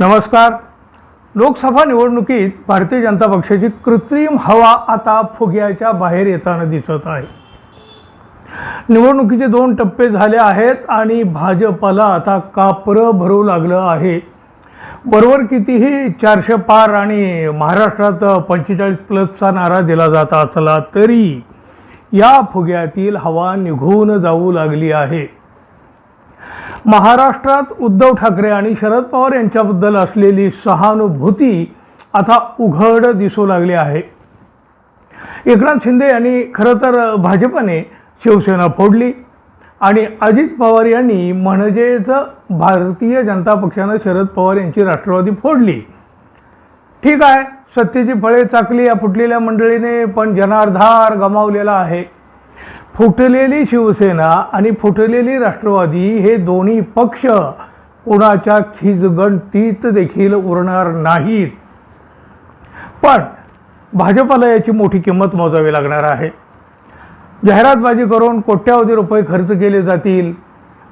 नमस्कार. लोकसभा निवडणुकीत भारतीय जनता पक्षाची कृत्रिम हवा आता फुग्याच्या बाहेर येताना दिसत आहे. निवडणुकीचे दोन टप्पे झाले आहेत आणि भाजपला आता कापरं भरू लागलं आहे. बरोबर कितीही चारशे पार आणि महाराष्ट्रात पंचेचाळीस प्लसचा नारा दिला जात असला तरी या फुग्यातील हवा निघून जाऊ लागली आहे. महाराष्ट्रात उद्धव ठाकरे आणि शरद पवार यांच्याबद्दल असलेली सहानुभूती आता उघड दिसू लागली आहे. एकनाथ शिंदे यांनी खरं तर भाजपने शिवसेना फोडली आणि अजित पवार यांनी म्हणजेच भारतीय जनता पक्षानं शरद पवार यांची राष्ट्रवादी फोडली. ठीक आहे सत्तेची फळे चाकली या फुटलेल्या मंडळीने पण जनार्धार गमावलेला आहे. फुटलेली शिवसेना आणि फुटलेली राष्ट्रवादी हे दोन्ही पक्ष कोणाच्या खिजगणतीत देखील उरणार नाहीत. पण भाजपाला याची मोठी किंमत मोजावी लागणार आहे. जाहिरातबाजी करून कोट्यावधी रुपये खर्च केले जातील.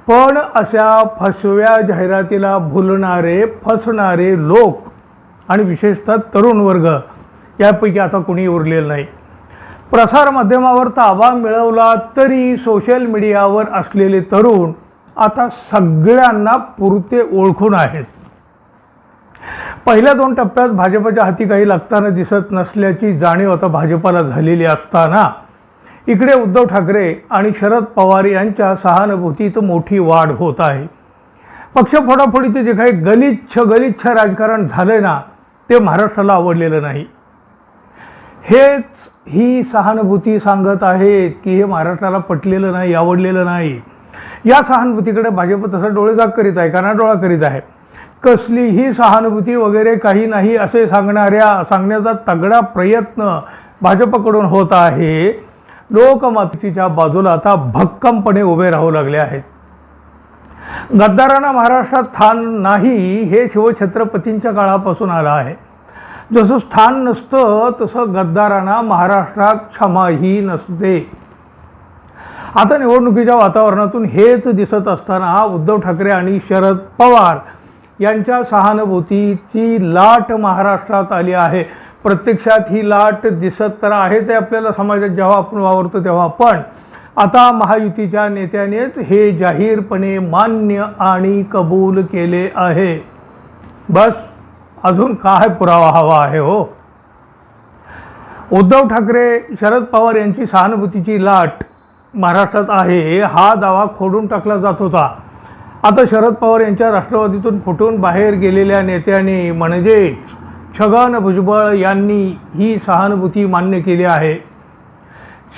पण अशा फसव्या जाहिरातीला भुलणारे फसणारे लोक आणि विशेषतः तरुण वर्ग यापैकी आता कोणी उरलेलं नाही. प्रसारमाध्यमावर ताबा मिळवला तरी सोशल मीडियावर असलेले तरुण आता सगळ्यांना पुरते ओळखून आहेत. पहिल्या दोन टप्प्यात भाजपच्या हाती काही लागताना दिसत नसल्याची जाणीव आता भाजपाला झालेली असताना इकडे उद्धव ठाकरे आणि शरद पवार यांच्या सहानुभूतीत मोठी वाढ होत आहे. पक्ष फोडाफोडीचे जे काही गलिच्छ गलिच्छ राजकारण झालंय ना ते महाराष्ट्राला आवडलेलं नाही. हेच ही सहानुभूती सांगत आहेत की हे महाराष्ट्राला पटलेलं नाही आवडलेलं नाही. या सहानुभूतीकडे भाजप तसं डोळेजाग करीत आहे कानाडोळा करीत आहे. कसलीही सहानुभूती वगैरे काही नाही असे सांगणाऱ्या सांगण्याचा तगडा प्रयत्न भाजपकडून होत आहे. लोकमतीच्या बाजूला आता भक्कमपणे उभे राहू लागले आहेत. गद्दारांना महाराष्ट्रात स्थान नाही हे शिवछत्रपतींच्या काळापासून आलं आहे. जसं स्थान नसतं तसं गद्दारांना महाराष्ट्रात क्षमाही नसते. आता निवडणुकीच्या वातावरणातून हेच दिसत असताना उद्धव ठाकरे आणि शरद पवार यांच्या सहानुभूतीची लाट महाराष्ट्रात आली आहे. प्रत्यक्षात ही लाट दिसत तर आहे ते आपल्याला समाजात जेव्हा आपण वावरतो तेव्हा पण आता महायुतीच्या नेत्यानेच हे जाहीरपणे मान्य आणि कबूल केले आहे. बस. अजून काय पुरावा हवा आहे हो? उद्धव ठाकरे शरद पवार यांची सहानुभूतीची लाट महाराष्ट्रात आहे. हा दावा खोडून टाकला जात होता. आता शरद पवार यांच्या राष्ट्रवादीतून फुटून बाहेर गेलेल्या नेत्यांनी म्हणजे छगन भुजबळ यांनी ही सहानुभूती मान्य केली आहे.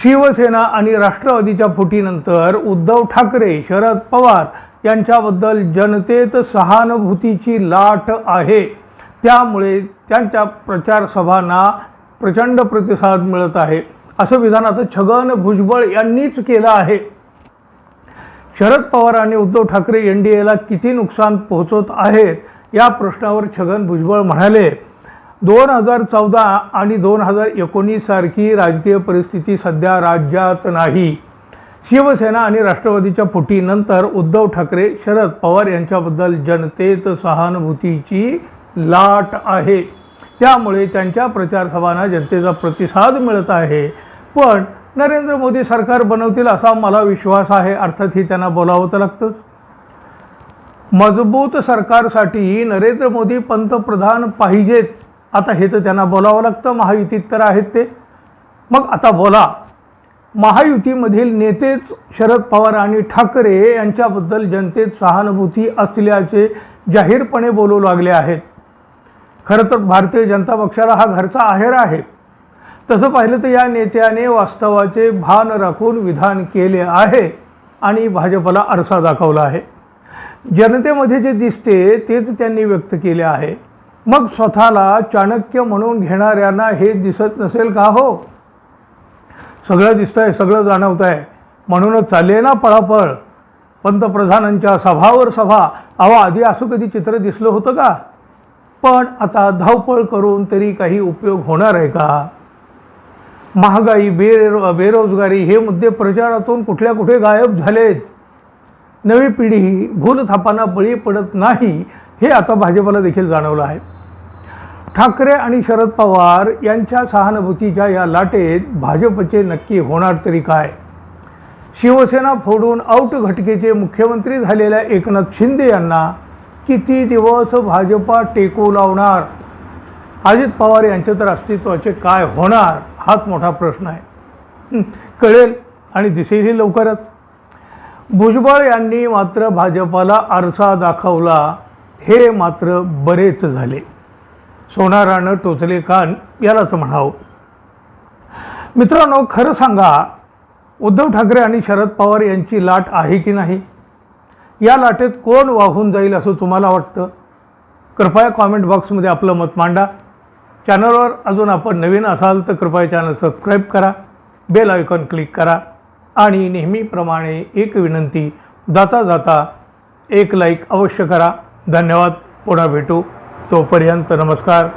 शिवसेना आणि राष्ट्रवादीच्या फुटीनंतर उद्धव ठाकरे शरद पवार यांच्याबद्दल जनतेत सहानुभूतीची लाट आहे. त्यामुळे त्यांच्या प्रचार सभांना प्रचंड प्रतिसाद मिळत आहे. असं विधान आता छगन भुजबळ यांनीच केलं आहे. शरद पवार आणि उद्धव ठाकरे एन डी एला किती नुकसान पोहोचवत आहेत या प्रश्नावर छगन भुजबळ म्हणाले दोन हजार चौदा आणि दोन हजार एकोणीस सारखी राजकीय परिस्थिती सध्या राज्यात नाही. शिवसेना आणि राष्ट्रवादीच्या फुटीनंतर उद्धव ठाकरे शरद पवार यांच्याबद्दल जनतेत सहानुभूतीची लाट आहे. त्यामुळे त्यांच्या प्रचारसभांना जनतेचा प्रतिसाद मिळत आहे. पण नरेंद्र मोदी सरकार बनवतील असा मला विश्वास आहे अर्थात ही त्यांना बोलावं तर लागतंच मजबूत सरकारसाठी नरेंद्र मोदी पंतप्रधान पाहिजेत. आता हे तर त्यांना बोलावं लागतं महायुतीत तर आहेत ते. मग आता बोला. महायुतीमधील नेतेच शरद पवार आणि ठाकरे यांच्याबद्दल जनतेत सहानुभूती असल्याचे जाहीरपणे बोलू लागले आहेत. खरं तर भारतीय जनता पक्षाला हा घरचा आहेर आहे. तसं पाहिलं तर या नेत्याने वास्तवाचे भान राखून विधान केले आहे आणि भाजपला आरसा दाखवला आहे. जनतेमध्ये जे दिसते तेच त्यांनी व्यक्त केले आहे. मग स्वतःला चाणक्य म्हणून घेणाऱ्यांना हे दिसत नसेल का हो? सगळं दिसतंय सगळं जाणवत आहे म्हणूनच चालले ना पळापळ. पंतप्रधानांच्या सभावर सभा. अहो आधी असं कधी चित्र दिसलं होतं का? पण आता धावपळ करून तरी काही उपयोग होणार आहे का? महागाई बेरो बेरोजगारी हे मुद्दे प्रचारातून कुठल्या कुठे गायब झालेत? नवी पिढी भूलथापांना बळी पडत नाही हे आता भाजपला देखील जाणवलं आहे. ठाकरे आणि शरद पवार यांच्या सहानुभूतीच्या या लाटेत भाजपचे नक्की होणार तरी काय? शिवसेना फोडून आऊट घटकेचे मुख्यमंत्री झालेल्या एकनाथ शिंदे यांना किती दिवस भाजपा टेकू लावणार? अजित पवार यांच्या तर अस्तित्वाचे काय होणार? हाच मोठा प्रश्न आहे. कळेल. आणि दिसेलही लवकरच. भुजबळ यांनी मात्र भाजपाला आरसा दाखवला. हे मात्र बरेच झाले. सोनारानं टोचले कान यालाच म्हणावं. मित्रांनो खरं सांगा उद्धव ठाकरे आणि शरद पवार यांची लाट आहे की नाही? या लाटेत कोण वाहून जाईल असं तुम्हाला वाटतं? कृपया कॉमेंट बॉक्समध्ये आपलं मत मांडा. चॅनलवर अजून आपण नवीन असाल तर कृपया चॅनल सबस्क्राईब करा. बेल आयकॉन क्लिक करा. आणि नेहमीप्रमाणे एक विनंती जाता जाता एक लाईक अवश्य करा. धन्यवाद. पुन्हा भेटू. तोपर्यंत नमस्कार.